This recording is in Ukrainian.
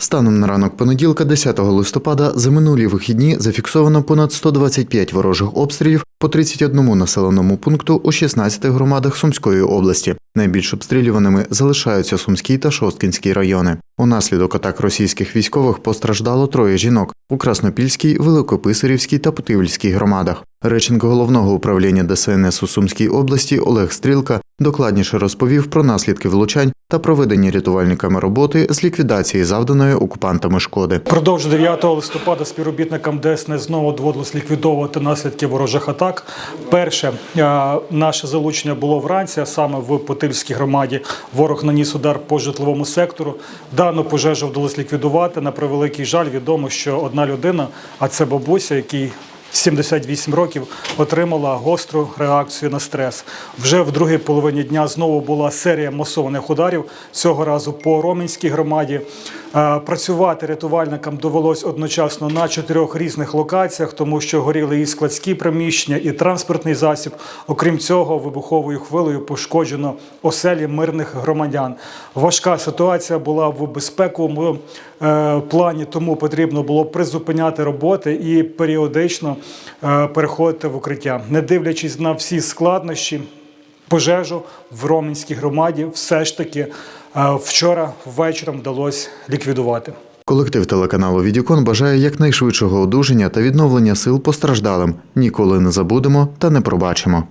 Станом на ранок понеділка, 10 листопада, за минулі вихідні зафіксовано понад 125 ворожих обстрілів по 31 населеному пункту у 16 громадах Сумської області. Найбільш обстрілюваними залишаються Сумський та Шосткінський райони. Унаслідок атак російських військових постраждало троє жінок у Краснопільській, Великописарівській та Путивльській громадах. Речник головного управління ДСНС у Сумській області Олег Стрілка докладніше розповів про наслідки влучань та проведення рятувальниками роботи з ліквідації завданої окупантами шкоди. Продовж 9 листопада співробітникам ДСНС знову доводилось ліквідовувати наслідки ворожих атак. Перше е, наше залучення було вранці, а саме в Потильській громаді. Ворог наніс удар по житловому сектору. Дану пожежу вдалося ліквідувати. На превеликий жаль, відомо, що одна людина, а це бабуся, який 78 років отримала гостру реакцію на стрес. Вже в другій половині дня знову була серія масованих ударів цього разу по Ромінській громаді. Працювати рятувальникам довелось одночасно на чотирьох різних локаціях, тому що горіли і складські приміщення, і транспортний засіб. Окрім цього, вибуховою хвилею пошкоджено оселі мирних громадян. Важка ситуація була в безпековому е, плані, тому потрібно було призупиняти роботи і періодично е, переходити в укриття, не дивлячись на всі складнощі пожежу в Ромінській громаді все ж таки е, вчора ввечером вдалося ліквідувати. Колектив телеканалу Відікон бажає якнайшвидшого одужання та відновлення сил постраждалим. Ніколи не забудемо та не пробачимо.